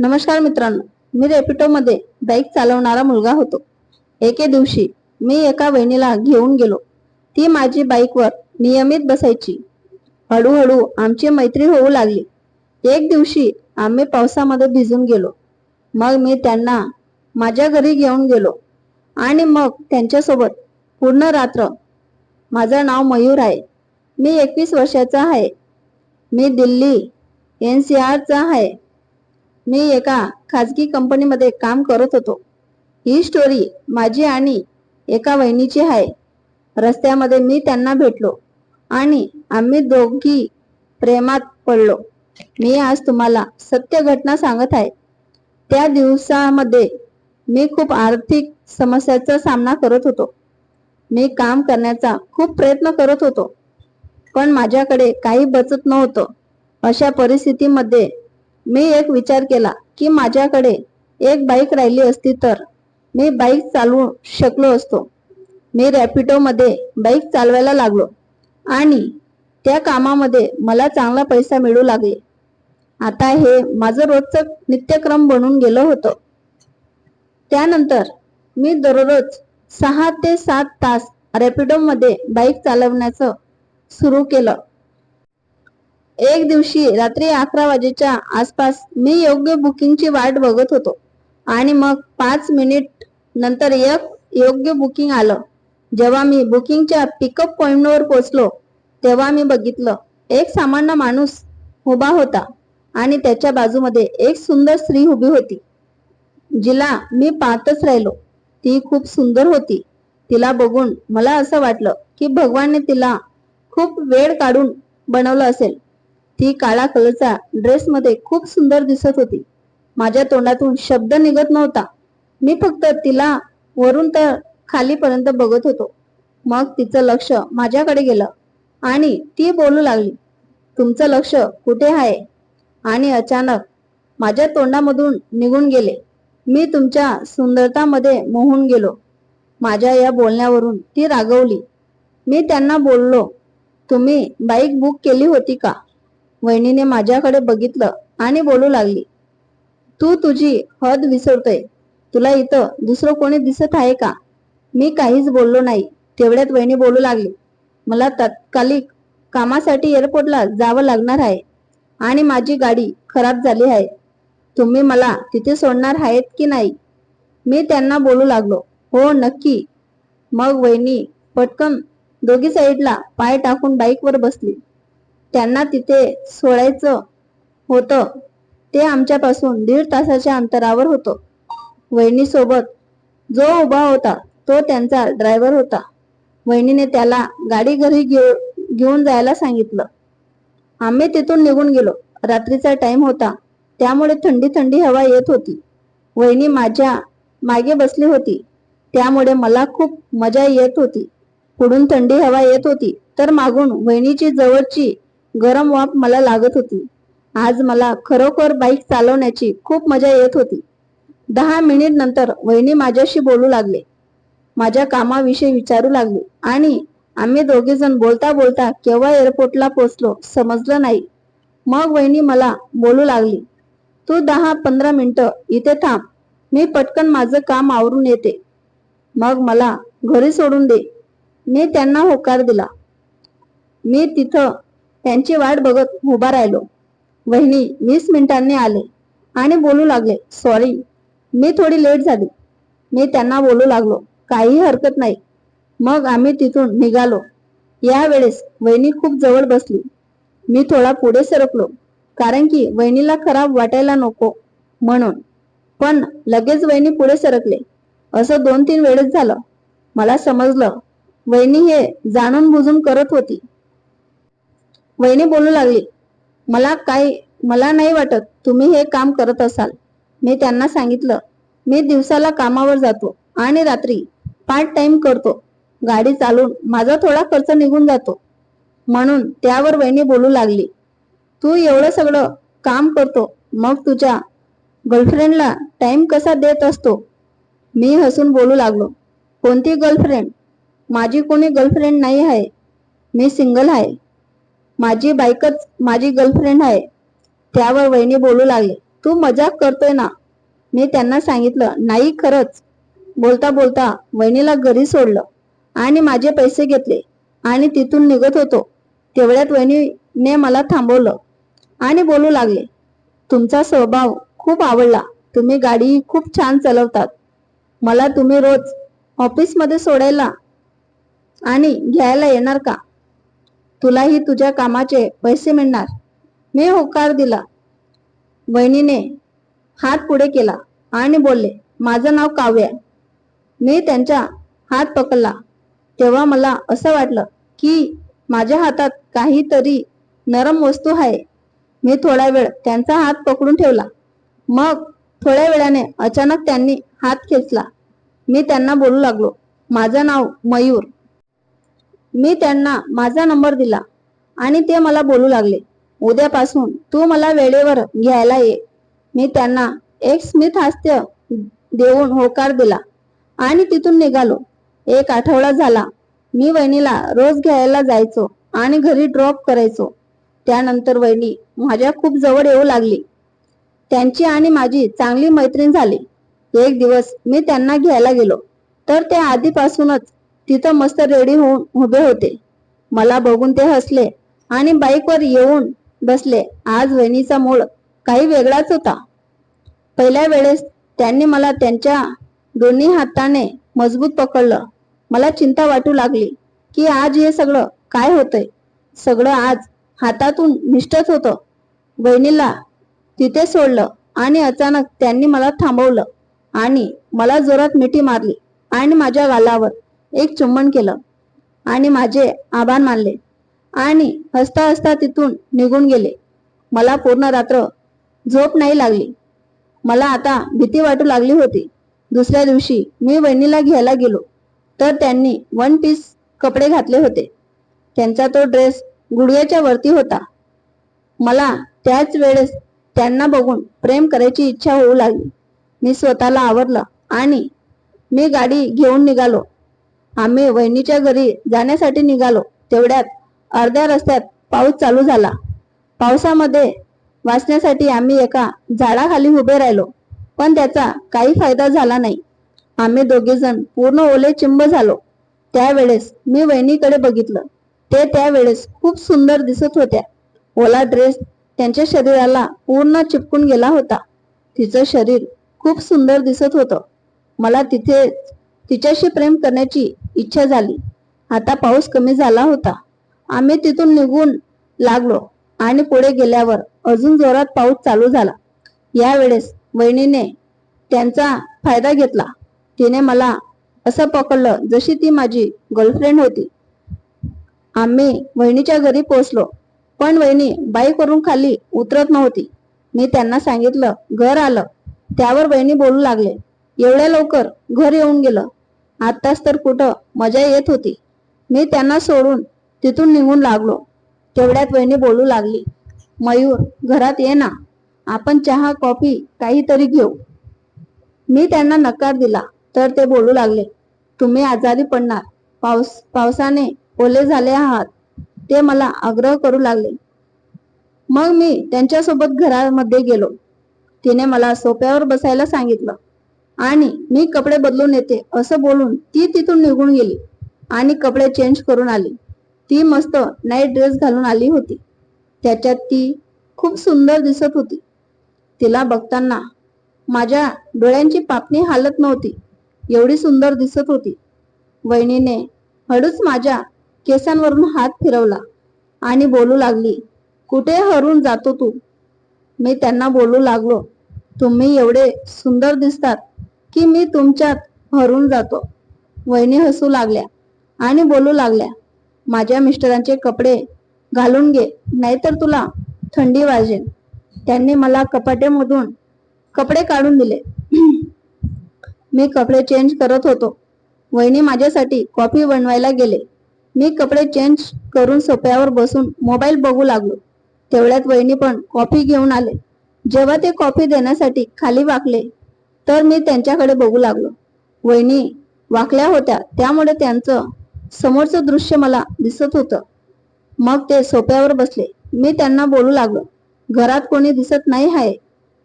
नमस्कार मित्रांनो मी रेपिटोमध्ये बाईक चालवणारा मुलगा होतो. एके दिवशी मी एका वहिनीला घेऊन गेलो. ती माझी बाईकवर नियमित बसायची. हळूहळू आमची मैत्री होऊ लागली. एक दिवशी आम्ही पावसामध्ये भिजून गेलो. मग मी त्यांना माझ्या घरी घेऊन गेलो. आणि मग त्यांच्यासोबत पूर्ण रात्र माझं नाव मयूर आहे. मी एकवीस वर्षाचा आहे. मी दिल्ली एन सी आरचा आहे. मी एका खाजगी कंपनीमध्ये काम करत होतो. ही स्टोरी माझी आणि एका वहिनीची आहे. रस्त्यामध्ये मी त्यांना भेटलो आणि आम्ही दोघी प्रेमात पडलो. मी आज तुम्हाला सत्य घटना सांगत आहे. त्या दिवसामध्ये मी खूप आर्थिक समस्याचा सामना करत होतो. मी काम करण्याचा खूप प्रयत्न करत होतो. पण माझ्याकडे काही बचत नव्हतं. अशा परिस्थितीमध्ये मी एक विचार केला की माझ्याकडे एक बाईक राहिली असती तर मी बाईक चालवू शकलो असतो. मी रॅपिडोमध्ये बाईक चालवायला लागलो आणि त्या कामामध्ये मला चांगला पैसा मिळू लागले. आता हे माझं रोजचं नित्यक्रम बनून गेलं होतं. त्यानंतर मी दररोज सहा ते सात तास रॅपिडोमध्ये बाईक चालवण्याचं सुरू केलं. एक दिवशी रात्री अकरा वाजेच्या आसपास मी योग्य बुकिंगची वाट बघत होतो. आणि मग पाच मिनिट नंतर एक योग्य बुकिंग आलं. जेव्हा मी बुकिंगच्या पिकअप पॉइंटवर पोहोचलो तेव्हा मी बघितलं एक सामान्य माणूस उभा होता आणि त्याच्या बाजूमध्ये एक सुंदर स्त्री उभी होती. जिला मी पाहतच राहिलो. ती खूप सुंदर होती. तिला बघून मला असं वाटलं की भगवानने तिला खूप वेळ काढून बनवलं असेल. ती काळा कलरचा ड्रेसमध्ये खूप सुंदर दिसत होती. माझ्या तोंडातून शब्द निघत नव्हता. मी फक्त तिला वरून तर खालीपर्यंत बघत होतो. मग तिचं लक्ष माझ्याकडे गेलं आणि ती बोलू लागली तुमचं लक्ष कुठे आहे? आणि अचानक माझ्या तोंडामधून निघून गेले. मी तुमच्या सुंदरतामध्ये मोहून गेलो. माझ्या या बोलण्यावरून ती रागवली. मी त्यांना बोललो तुम्ही बाईक बुक केली होती का? वहिनीने माझ्याकडे बघितलं आणि बोलू लागली. तू तुझी हद विसरतोय. तुला इथं दुसरं कोणी दिसत आहे का? मी काहीच बोललो नाही. तेवढ्यात वहिनी बोलू लागली. मला तात्कालिक कामासाठी एअरपोर्टला जावं लागणार आहे आणि माझी गाडी खराब झाली आहे. तुम्ही मला तिथे सोडणार आहेत की नाही? मी त्यांना बोलू लागलो. हो नक्की. मग वहिनी पटकन दोघी साईडला पाय टाकून बाईकवर बसली. त्यांना तिथे सोडायचं होतं. ते आमच्यापासून दीड तासाच्या अंतरावर होतं. वहिनीसोबत जो उभा होता तो त्यांचा ड्रायव्हर होता. वहिनीने त्याला गाडी घरी घेऊ घेऊन जायला सांगितलं. आम्ही तिथून निघून गेलो. रात्रीचा टाइम होता. त्यामुळे थंडी थंडी हवा येत होती. वहिनी माझ्या मागे बसली होती. त्यामुळे मला खूप मजा येत होती. पुढून थंडी हवा येत होती. तर मागून वहिनीची जवळची गरम वाफ मला लागत होती. आज मला खरोखर बाईक चालवण्याची खूप मजा येत होती. दहा मिनिट नंतर वहिनी माझ्याशी बोलू लागले. माझ्या कामाविषयी विचारू लागले आणि आम्ही दोघे जण बोलता बोलता केव्हा एअरपोर्टला पोहोचलो समजलं नाही. मग वहिनी मला बोलू लागली तू दहा पंधरा मिनिटं इथे थांब मी पटकन माझं काम आवरून येते. मग मला घरी सोडून दे. मी त्यांना होकार दिला. मी तिथं त्यांची वाट बघत उभा राहिलो. वहिनी वीस मिनिटांनी आले आणि बोलू लागले सॉरी मी थोडी लेट झाली. मी त्यांना बोलू लागलो. काही हरकत नाही. मग आम्ही तिथून निघालो. यावेळेस वहिनी खूप जवळ बसली. मी थोडा पुढे सरकलो. कारण की वहिनीला खराब वाटायला नको म्हणून. पण लगेच वहिनी पुढे सरकले. असं दोन तीन वेळेस झालं. मला समजलं. वहिनी हे जाणून बुजून करत होती. वहिनी बोलू लागली मला काय मला नाही वाटत तुम्ही हे काम करत असाल. मी त्यांना सांगितलं मी दिवसाला कामावर जातो आणि रात्री पार्ट टाइम करतो. गाडी चालून माझा थोडा खर्च निघून जातो. म्हणून त्यावर वहिनी बोलू लागली तू एवढं सगळं काम करतो मग तुझ्या गर्लफ्रेंडला टाइम कसा देत असतो? मी हसून बोलू लागलो कोणती गर्लफ्रेंड माझी कोणी गर्लफ्रेंड नाही आहे. मी सिंगल आहे. माझी बाईकच माझी गर्लफ्रेंड आहे. त्यावर वहिनी बोलू लागले. तू मजाक करतोय ना? मी त्यांना सांगितलं नाही खरंच. बोलता बोलता वहिनीला घरी सोडलं आणि माझे पैसे घेतले आणि तिथून निघत होतो. तेवढ्यात वहिनीने मला थांबवलं आणि बोलू लागले तुमचा स्वभाव खूप आवडला. तुम्ही गाडी खूप छान चालवतात. मला तुम्ही रोज ऑफिसमध्ये सोडायला आणि घ्यायला येणार का? तुलाही तुझ्या कामाचे पैसे मिळणार. मी होकार दिला. वहिनीने हात पुढे केला आणि बोलले माझं नाव काव्या मी त्यांचा हात पकडला. तेव्हा मला असं वाटलं की माझ्या हातात काहीतरी नरम वस्तू आहे. मी थोडा वेळ त्यांचा हात पकडून ठेवला. मग थोड्या वेळाने अचानक त्यांनी हात खेचला. मी त्यांना बोलू लागलो माझं नाव मयूर. मी त्यांना माझा नंबर दिला आणि ते मला बोलू लागले. उद्यापासून तू मला वेळेवर घ्यायला ये. मी त्यांना एक स्मित हास्य देऊन होकार दिला आणि तिथून निघालो. एक आठवडा झाला. मी वहिनीला रोज घ्यायला जायचो आणि घरी ड्रॉप करायचो. त्यानंतर वहिनी माझ्या खूप जवळ येऊ लागली. त्यांची आणि माझी चांगली मैत्रीण झाली. एक दिवस मी त्यांना घ्यायला गेलो. तर ते आधीपासूनच तिथं मस्त रेडी होऊन उभे होते. मला बघून ते हसले आणि बाईकवर येऊन बसले. आज वहिनीचा मूळ काही वेगळाच होता. पहिल्या वेळेस त्यांनी मला त्यांच्या दोन्ही हाताने मजबूत पकडलं. मला चिंता वाटू लागली की आज हे सगळं काय होतंय? सगळं आज हातातून निष्ठत होतं. वहिनीला तिथे सोडलं आणि अचानक त्यांनी मला थांबवलं आणि मला जोरात मिठी मारली आणि माझ्या गालावर एक चुंबन केलं. आणि माझे आभार मानले. आणि हसता हसता तिथून निघून गेले. मला पूर्ण रात्र झोप नाही लागली. मला आता भीती वाटू लागली होती. दुसऱ्या दिवशी मी वहिनीला घ्यायला गेलो. तर त्यांनी वन पीस कपडे घातले होते. त्यांचा तो ड्रेस गुडघ्याच्या वरती होता. मला त्याच वेळेस त्यांना बघून प्रेम करायची इच्छा होऊ लागली. मी स्वतःला आवरलं आणि मी गाडी घेऊन निघालो. आम्ही वहिनीच्या घरी जाण्यासाठी निघालो. तेवढ्यात अर्ध्या रस्त्यात पाऊस चालू झाला. पावसामध्ये वाचण्यासाठी आम्ही एका झाडाखाली उभे राहिलो. पण त्याचा काही फायदा झाला नाही. आम्ही दोघेजण पूर्ण ओले चिंब झालो. त्यावेळेस मी वहिनीकडे बघितलं. ते त्यावेळेस खूप सुंदर दिसत होत्या. ओला ड्रेस त्यांच्या शरीराला पूर्ण चिपकून गेला होता. तिचं शरीर खूप सुंदर दिसत होतं. मला तिथे तिच्याशी प्रेम करण्याची इच्छा झाली. आता पाऊस कमी झाला होता. आम्ही तिथून निघून लागलो आणि पुढे गेल्यावर अजून जोरात पाऊस चालू झाला. यावेळेस वहिनीने त्यांचा फायदा घेतला. तिने मला असं पकडलं जशी ती माझी गर्लफ्रेंड होती. आम्ही वहिनीच्या घरी पोहोचलो. पण वहिनी बाईकवरून खाली उतरत नव्हती. मी त्यांना सांगितलं घर आलं. त्यावर वहिनी बोलू लागले. एवढ्या लवकर घर येऊन गेलं. आत्ताच तर कुठं मजा येत होती. मी त्यांना सोडून तिथून निघून लागलो. तेवढ्यात वहिनी बोलू लागली मयूर घरात ये ना. आपण चहा कॉफी काहीतरी घेऊ. मी त्यांना नकार दिला तर ते बोलू लागले तुम्ही आजारी पडणार. पाऊस पावसाने ओले झाले आहात. ते मला आग्रह करू लागले. मग मी त्यांच्यासोबत घरामध्ये गेलो. तिने मला सोप्यावर बसायला सांगितलं आणि मी कपडे बदलून येते असं बोलून ती तिथून निघून गेली आणि कपडे चेंज करून आली. ती मस्त नाईट ड्रेस घालून आली होती. त्याच्यात ती खूप सुंदर दिसत होती. तिला बघताना माझ्या डोळ्यांची पापणी हालत नव्हती एवढी सुंदर दिसत होती. वहिनीने हळूच माझ्या केसांवरून हात फिरवला आणि बोलू लागली कुठे हरून जातो तू? मी त्यांना बोलू लागलो तुम्ही एवढे सुंदर दिसतात की मी तुमच्यात हरून जातो. वहिनी हसू लागल्या आणि बोलू लागल्या माझ्या मिस्टरांचे कपडे घालून घे नाहीतर तुला थंडी वाजेल. त्यांनी मला कपाटेमधून कपडे काढून दिले. मी कपडे चेंज करत होतो. वहिनी माझ्यासाठी कॉफी बनवायला गेले. मी कपडे चेंज करून सोप्यावर बसून मोबाईल बघू लागलो. तेवढ्यात वहिनी पण कॉफी घेऊन आले. जेव्हा ते कॉफी देण्यासाठी खाली वाकले तर मी त्यांच्याकडे बघू लागलो. वहिनी वाकल्या होत्या. त्यामुळे त्यांचं समोरचं दृश्य मला दिसत होतं. मग ते सोप्यावर बसले. मी त्यांना बोलू लागलो. घरात कोणी दिसत नाही आहे.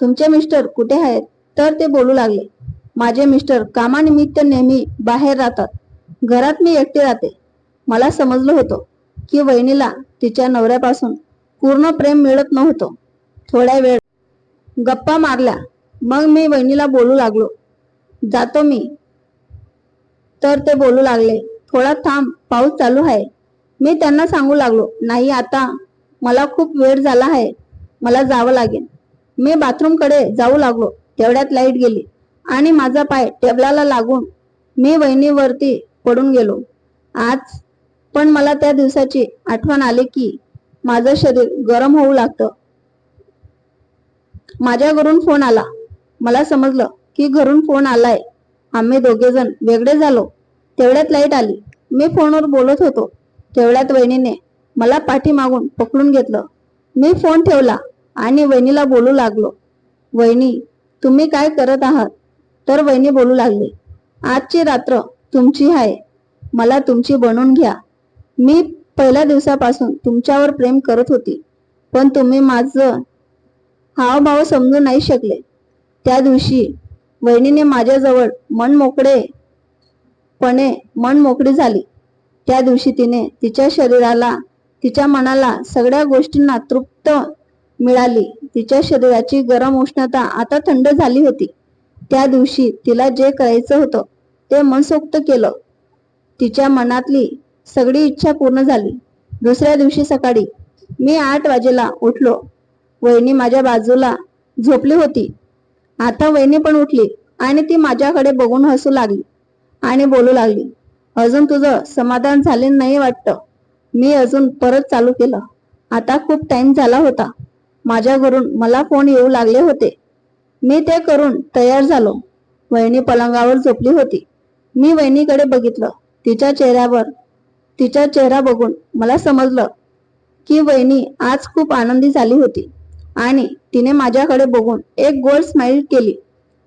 तुमचे मिस्टर कुठे आहेत? तर ते बोलू लागले. माझे मिस्टर कामानिमित्त नेहमी बाहेर राहतात. घरात मी एकटी राहते. मला समजलं होतं की वहिनीला तिच्या नवऱ्यापासून पूर्ण प्रेम मिळत नव्हतं. थोड्या वेळ गप्पा मारल्या. मग मी वहिनीला बोलू लागलो. जातो मी. तर ते बोलू लागले थोडा थांब पाऊस चालू आहे. मी त्यांना सांगू लागलो नाही आता मला खूप वेळ झाला आहे मला जावं लागेल. मी बाथरूमकडे जाऊ लागलो तेवढ्यात लाइट गेली आणि माझा पाय टेबलाला लागून मी वहिनीवरती पडून गेलो. आज पण मला त्या दिवसाची आठवण आली की माझं शरीर गरम होऊ लागतं. माझ्या घरून फोन आला. मला समजलं की घरून फोन आलाय. आम्ही दोघेजण वेगळे झालो. तेवढ्यात लाइट आली. मी फोनवर बोलत होतो. तेवढ्यात वहिनीने मला पाठीमागून पकडून घेतलं. मी फोन ठेवला आणि वहिनीला बोलू लागलो. वहिनी तुम्ही काय करत आहात? तर वहिनी बोलू लागली. आजची रात्र तुमची आहे. मला तुमची बनवून घ्या. मी पहिल्या दिवसापासून तुमच्यावर प्रेम करत होती. पण तुम्ही माझं हावभाव समजू नाही शकले. त्या दिवशी वहिनीने माझ्याजवळ मन मोकळेपणे मन मोकळी झाली. त्या दिवशी तिने तिच्या शरीराला तिच्या मनाला सगळ्या गोष्टींना तृप्त मिळाली. तिच्या शरीराची गरम उष्णता आता थंड झाली होती. त्या दिवशी तिला जे करायचं होतं ते मनसोक्त केलं. तिच्या मनातली सगळी इच्छा पूर्ण झाली. दुसऱ्या दिवशी सकाळी मी आठ वाजेला उठलो. वहिनी माझ्या बाजूला झोपली होती. आता वहिनी पण उठली आणि ती माझ्याकडे बघून हसू लागली आणि बोलू लागली अजून तुझं समाधान झाले नाही वाटतं. मी अजून परत चालू केलं. आता खूप टाइम झाला होता. माझ्या घरून मला फोन येऊ लागले होते. मी ते करून तयार झालो. वहिनी पलंगावर झोपली होती. मी वहिनीकडे बघितलं. तिच्या चेहऱ्यावर तिचा चेहरा बघून मला समजलं की वहिनी आज खूप आनंदी झाली होती. आणि तिने माझ्याकडे बघून एक गोल स्माईल केली.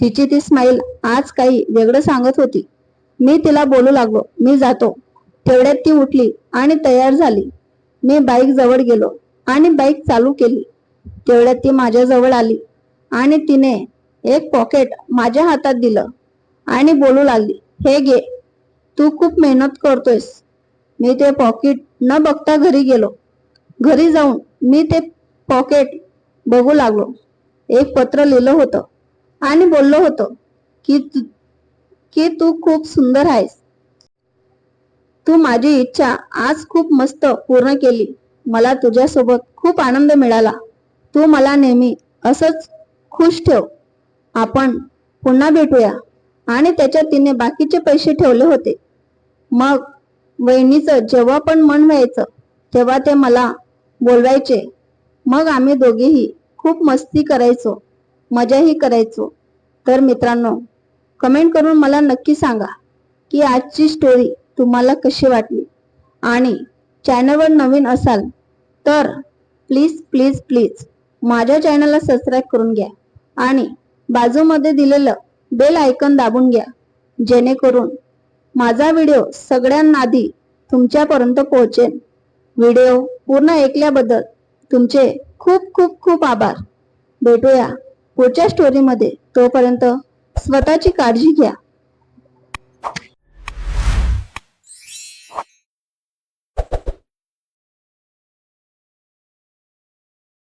तिची ती स्माईल आज काही वेगळं सांगत होती. मी तिला बोलू लागलो. मी जातो. तेवढ्यात ती उठली आणि तयार झाली. मी बाईक जवळ गेलो आणि बाईक चालू केली. तेवढ्यात ती माझ्याजवळ आली आणि तिने एक पॉकेट माझ्या हातात दिलं आणि बोलू लागली हे घे. तू खूप मेहनत करतोयस. मी ते पॉकेट न बघता घरी गेलो. घरी जाऊन मी ते पॉकेट बघू लागलो. एक पत्र लिहिलं होतं. आणि बोललो होतो की की तू खूप सुंदर आहेस. तू माझी इच्छा आज खूप मस्त पूर्ण केली. मला तुझ्यासोबत खूप आनंद मिळाला. तू मला नेहमी असंच खुश ठेव. आपण पुन्हा भेटूया. आणि त्याच्यात तिने बाकीचे पैसे ठेवले होते. मग वहिनीचं जेव्हा पण मन व्हायचं तेव्हा ते मला बोलवायचे. मग आम्ही दोघेही खूप मस्ती करायचो मजाही करायचो. तर मित्रांनो कमेंट करून मला नक्की सांगा की आजची स्टोरी तुम्हाला कशी वाटली? आणि चॅनलवर नवीन असाल तर प्लीज प्लीज प्लीज माझ्या चॅनलला सबस्क्राईब करून घ्या आणि बाजूमध्ये दिलेलं बेल आयकन दाबून घ्या जेणेकरून माझा व्हिडिओ सगळ्यांना आधी तुमच्यापर्यंत पोहोचेल. व्हिडिओ पूर्ण ऐकल्याबद्दल तुमचे खूप खूप खूप आभार. भेटूया पुढच्या स्टोरीमध्ये तोपर्यंत स्वतःची काळजी घ्या.